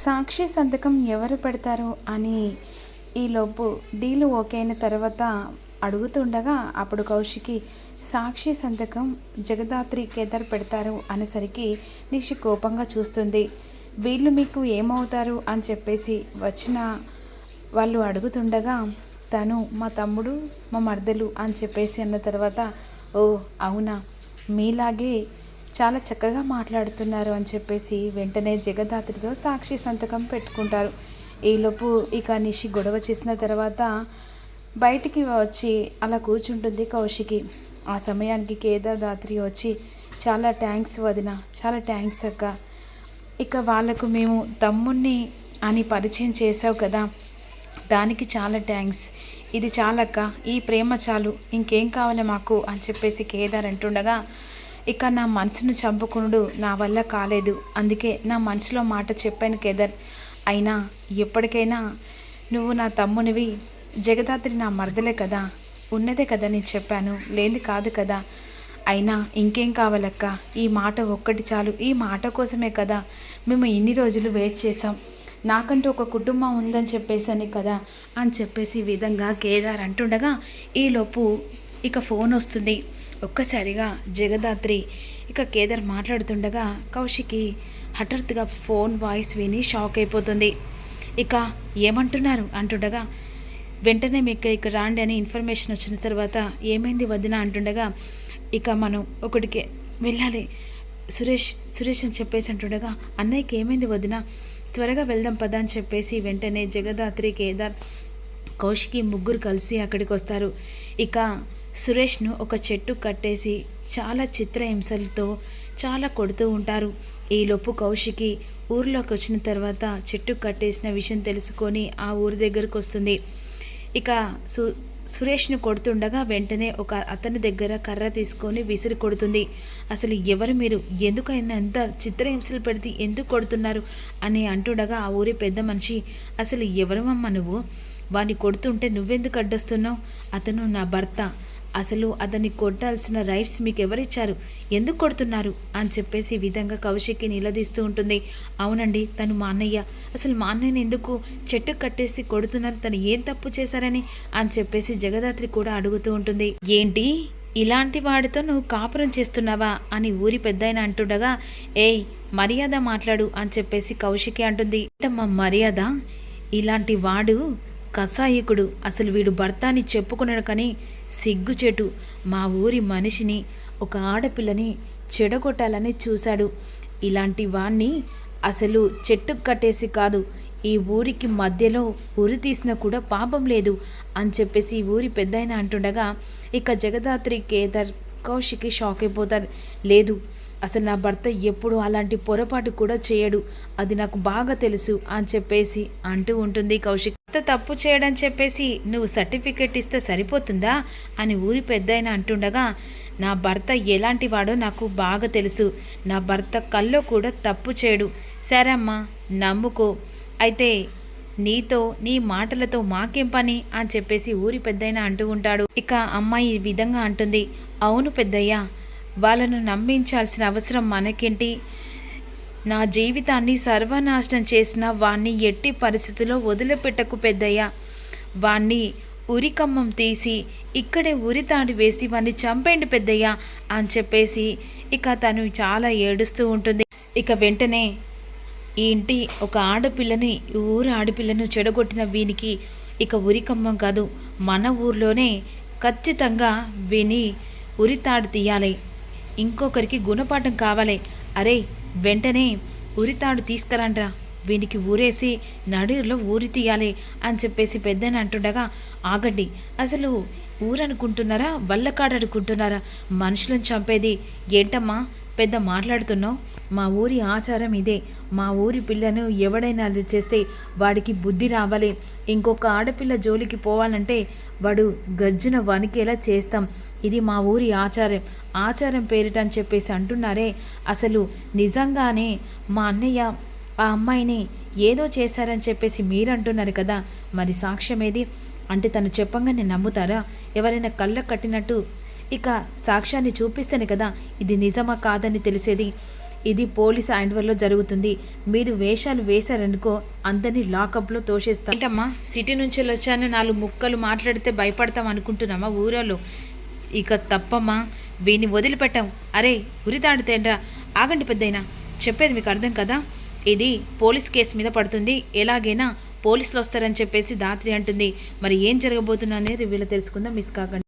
సాక్షి సంతకం ఎవరు పెడతారు అని ఈలోపు డీలు ఓకే అయిన తర్వాత అడుగుతుండగా అప్పుడు కౌశికి సాక్షి సంతకం జగదాత్రి కేదార్ పెడతారు అనేసరికి నిషి కోపంగా చూస్తుంది. వీళ్ళు మీకు ఏమవుతారు? అని చెప్పేసి వచ్చిన వాళ్ళు అడుగుతుండగా తను మా తమ్ముడు మా మర్దలు అని చెప్పేసి అన్న తర్వాత ఓ అవునా? మీలాగే చాలా చక్కగా మాట్లాడుతున్నారు అని చెప్పేసి వెంటనే జగదాత్రితో సాక్షి సంతకం పెట్టుకుంటారు. ఈలోపు ఇక నిషి గొడవ చేసిన తర్వాత బయటికి వచ్చి అలా కూర్చుంటుంది కౌశికి. ఆ సమయానికి కేదాదాత్రి వచ్చి చాలా ట్యాంక్స్ వదిన చాలా ట్యాంక్స్ అక్క. ఇక వాళ్ళకు మేము తమ్ముణ్ణి అని పరిచయం చేసావు కదా. దానికి చాలా ట్యాంక్స్ ఇది చాలక్క ఈ ప్రేమ చాలు. ఇంకేం కావాలి మాకు? అని చెప్పేసి కేదార్ అంటుండగా ఇక నా మనసును చంపుకునుడు నా వల్ల కాలేదు. అందుకే నా మనసులో మాట చెప్పాను కేదార్. అయినా ఎప్పటికైనా నువ్వు నా తమ్మునివి. జగదాత్రి నా మరదలే కదా. ఉన్నదే కదా నేను చెప్పాను. లేనిది కాదు కదా. అయినా ఇంకేం కావాలక్క? ఈ మాట ఒక్కటి చాలు. ఈ మాట కోసమే కదా మేము ఇన్ని రోజులు వెయిట్ చేసాం నాకంటూ ఒక కుటుంబం ఉందని చెప్పేసని కదా అని చెప్పేసి ఈ విధంగా కేదార్ అంటుండగా ఈలోపు ఇక ఫోన్ వస్తుంది. ఒక్కసారిగా జగదాత్రి ఇక కేదార్ మాట్లాడుతుండగా కౌశికి హఠాత్తుగా ఫోన్ వాయిస్ విని షాక్ అయిపోతుంది. ఇక ఏమంటున్నారు? అంటుండగా వెంటనే మీకు ఇక్కడ రాండి అని ఇన్ఫర్మేషన్ వచ్చిన తర్వాత ఏమైంది వదిన అంటుండగా ఇక మనం ఒకటికి వెళ్ళాలి. సురేష్ సురేష్ అని చెప్పేసి అంటుండగా అన్నయ్యకి ఏమైంది వదిన? త్వరగా వెళ్దాం పద అని చెప్పేసి వెంటనే జగదాత్రి కేదార్ కౌశికి ముగ్గురు కలిసి అక్కడికి వస్తారు. ఇక సురేష్ను ఒక చెట్టు కట్టేసి చాలా చిత్రహింసలతో చాలా కొడుతూ ఉంటారు. ఈలోపు కౌశికి ఊర్లోకి వచ్చిన తర్వాత చెట్టు కట్టేసిన విషయం తెలుసుకొని ఆ ఊరి దగ్గరకు వస్తుంది. ఇక సు సురేష్ను కొడుతుండగా వెంటనే ఒక అతని దగ్గర కర్ర తీసుకొని విసిరి కొడుతుంది. అసలు ఎవరు మీరు? ఎందుకైనా ఎంత చిత్రహింసలు పెడితే ఎందుకు కొడుతున్నారు? అని అంటుండగా ఆ ఊరి పెద్ద మనిషి అసలు ఎవరమమ్మ నువ్వు? వాడిని కొడుతుంటే నువ్వెందుకు అడ్డొస్తున్నావు? అతను నా భర్త. అసలు అతన్ని కొట్టాల్సిన రైట్స్ మీకు ఎవరిచ్చారు ఎందుకు కొడుతున్నారు? అని చెప్పేసి విధంగా కౌశిక్కి నిలదీస్తూ ఉంటుంది. అవునండి తను మా అన్నయ్య. అసలు మా అన్నయ్యని ఎందుకు చెట్టు కట్టేసి కొడుతున్నారు? తను ఏం తప్పు చేశారని? అని చెప్పేసి జగదాత్రి కూడా అడుగుతూ ఉంటుంది. ఏంటి? ఇలాంటి వాడితో నువ్వు కాపురం చేస్తున్నావా? అని ఊరి పెద్దయిన అంటుండగా ఏయ్ మర్యాద మాట్లాడు అని చెప్పేసి కౌశికి అంటుంది. ఏంటమ్మా మర్యాద? ఇలాంటి వాడు కసాయికుడు. అసలు వీడు భర్త అని చెప్పుకున్నాడు కానీ సిగ్గుచెటు. మా ఊరి మనిషిని ఒక ఆడపిల్లని చెడగొట్టాలని చూశాడు. ఇలాంటి వాణ్ణి అసలు చెట్టుకు కట్టేసి కాదు ఈ ఊరికి మధ్యలో ఉరి తీసినా కూడా పాపం లేదు అని చెప్పేసి ఈ ఊరి పెద్దయిన అంటుండగా ఇక జగదాత్రి కేదార్ కౌశికి షాక్ అయిపోతారు. లేదు అసలు నా భర్త ఎప్పుడు అలాంటి పొరపాటు కూడా చేయడు. అది నాకు బాగా తెలుసు అని చెప్పేసి అంటూ ఉంటుంది కౌశిక్. తప్పు చేయడం చెప్పేసి నువ్వు సర్టిఫికెట్ ఇస్తే సరిపోతుందా అని ఊరి పెద్దయిన అంటుండగా నా భర్త ఎలాంటి వాడో నాకు బాగా తెలుసు. నా భర్త కల్లో కూడా తప్పు చేయడు. సరే అమ్మా నమ్ముకో. అయితే నీతో నీ మాటలతో మాకేం పని? అని చెప్పేసి ఊరి పెద్దయిన అంటూ ఉంటాడు. ఇక అమ్మాయి ఈ విధంగా అంటుంది. అవును పెద్దయ్య వాళ్ళను నమ్మించాల్సిన అవసరం మనకేంటి? నా జీవితాన్ని సర్వనాశనం చేసిన వాణ్ణి ఎట్టి పరిస్థితిలో వదిలిపెట్టకు పెద్దయ్య. వాణ్ణి ఉరికమ్మం తీసి ఇక్కడే ఉరితాడి వేసి వాణ్ణి చంపేయండి పెద్దయ్య అని చెప్పేసి ఇక తను చాలా ఏడుస్తూ ఉంటుంది. ఇక వెంటనే ఈ ఇంటి ఒక ఆడపిల్లని ఊరు ఆడపిల్లను చెడగొట్టిన వీనికి ఇక ఉరికమ్మం కాదు. మన ఊర్లోనే ఖచ్చితంగా వీని ఉరితాడు తీయాలి. ఇంకొకరికి గుణపాఠం కావాలి. అరే వెంటనే ఉరితాడు తీసుకురండ్రా. వీనికి ఊరేసి నడురులో ఊరి తీయాలి అని చెప్పేసి పెద్దని అంటుండగా ఆగండి. అసలు ఊరనుకుంటున్నారా? వల్లకాడనుకుంటున్నారా? మనుషులను చంపేది ఏంటమ్మా? పెద్ద మాట్లాడుతున్నావు? మా ఊరి ఆచారం ఇదే. మా ఊరి పిల్లను ఎవడైనా అది చేస్తే వాడికి బుద్ధి రావాలి. ఇంకొక ఆడపిల్ల జోలికి పోవాలంటే వాడు గజ్జున వణికేలా చేస్తాం. ఇది మా ఊరి ఆచారం. ఆచారం పేరిట అని చెప్పేసి అంటున్నారే. అసలు నిజంగానే మా అన్నయ్య ఆ అమ్మాయిని ఏదో చేశారని చెప్పేసి మీరు అంటున్నారు కదా. మరి సాక్ష్యం ఏది అంటే తను చెప్పంగానే నమ్ముతారా? ఎవరైనా కళ్ళ కట్టినట్టు ఇక సాక్ష్యాన్ని చూపిస్తేనే కదా ఇది నిజమా కాదని తెలిసేది. ఇది పోలీస్ హ్యాండ్వర్లో జరుగుతుంది. మీరు వేషాలు వేశారనుకో అందరినీ లాకప్లో తోసేస్తాం. ఏంటమ్మా? సిటీ నుంచి వచ్చాను నాలుగు ముక్కలు మాట్లాడితే భయపడతాం అనుకుంటున్నామా ఊరలో ఇక తప్పమ్మా వీని వదిలిపెట్టాం. అరే ఉరితాడితేండ్రా ఆగండి పెద్దయినా చెప్పేది మీకు అర్థం కదా? ఇది పోలీస్ కేసు మీద పడుతుంది. ఎలాగైనా పోలీసులు వస్తారని చెప్పేసి దాత్రి అంటుంది. మరి ఏం జరగబోతున్నా అనేది వీళ్ళు తెలుసుకుందాం మిస్ కాకండి.